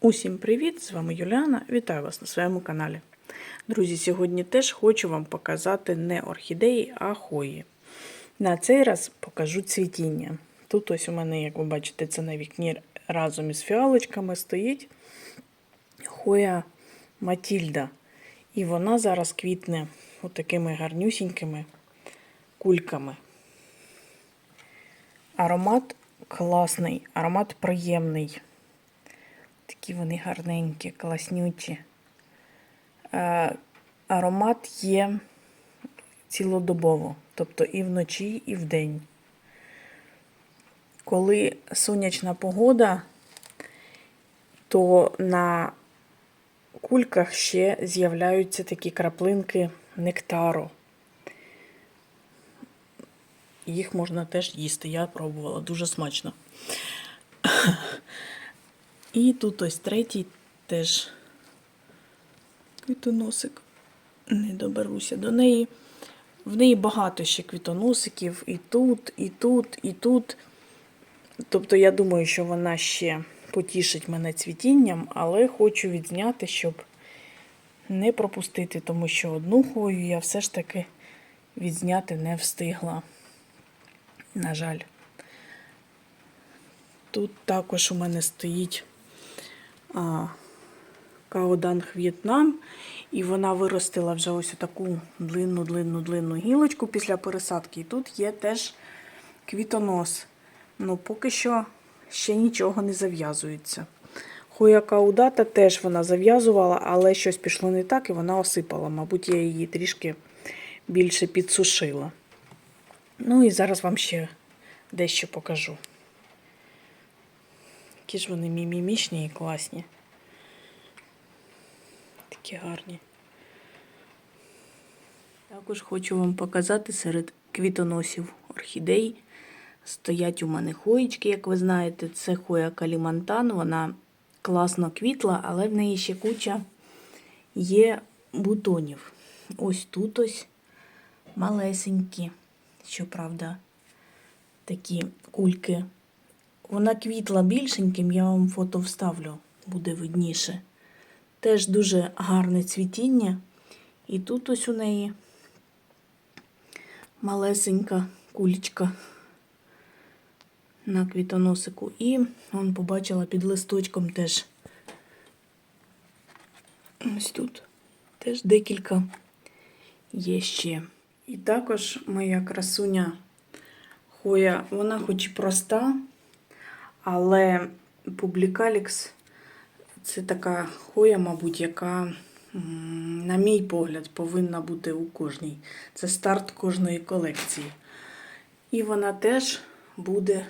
Усім привіт! З вами Юліана. Вітаю вас на своєму каналі. Друзі, сьогодні теж хочу вам показати не орхідеї, а хої. На цей раз покажу цвітіння. Тут ось у мене, як ви бачите, це на вікні разом із фіалочками стоїть хоя Матільда. І вона зараз квітне отакими гарнюсінькими кульками. Аромат класний, аромат приємний. Такі вони гарненькі, класнючі. Е, аромат є цілодобово, тобто і вночі, і вдень. Коли сонячна погода, то на кульках ще з'являються такі краплинки нектару. Їх можна теж їсти. Я пробувала дуже смачно. І тут ось третій теж квітоносик. Не доберуся до неї. В неї багато ще квітоносиків і тут, і тут, і тут. Тобто, я думаю, що вона ще потішить мене цвітінням, але хочу відзняти, щоб не пропустити, тому що одну хвою я все ж таки відзняти не встигла. На жаль. Тут також у мене стоїть Каоданг В'єтнам, і вона виростила вже ось таку длинну, длинну, длинну гілочку після пересадки. І тут є теж квітонос. Ну, поки що ще нічого не зав'язується. Хуя каудата теж вона зав'язувала, але щось пішло не так, і вона осипала. Мабуть, я її трішки більше підсушила. Ну і зараз вам ще дещо покажу. Які ж вони мімімічні і класні. Такі гарні. Також хочу вам показати серед квітоносів орхідей. Стоять у мене хоєчки, як ви знаєте, це хоя калімантан. Вона класно квітла, але в неї ще куча є бутонів. Ось тут ось малесенькі, щоправда, такі кульки. Вона квітла більшеньким, я вам фото вставлю, буде видніше. Теж дуже гарне цвітіння. І тут ось у неї малесенька кулечка на квітоносику. І он побачила під листочком теж ось тут теж декілька є ще. І також моя красуня Хоя, вона хоч і проста, але Публікалікс це така хоя, мабуть, яка, на мій погляд, повинна бути у кожній. Це старт кожної колекції. І вона теж буде,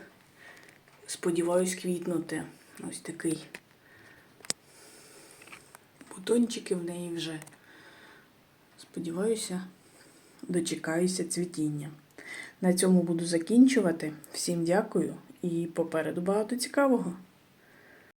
сподіваюсь, квітнути. Ось такий. Бутончики в неї вже. Сподіваюся, дочекаюся цвітіння. На цьому буду закінчувати. Всім дякую і попереду багато цікавого.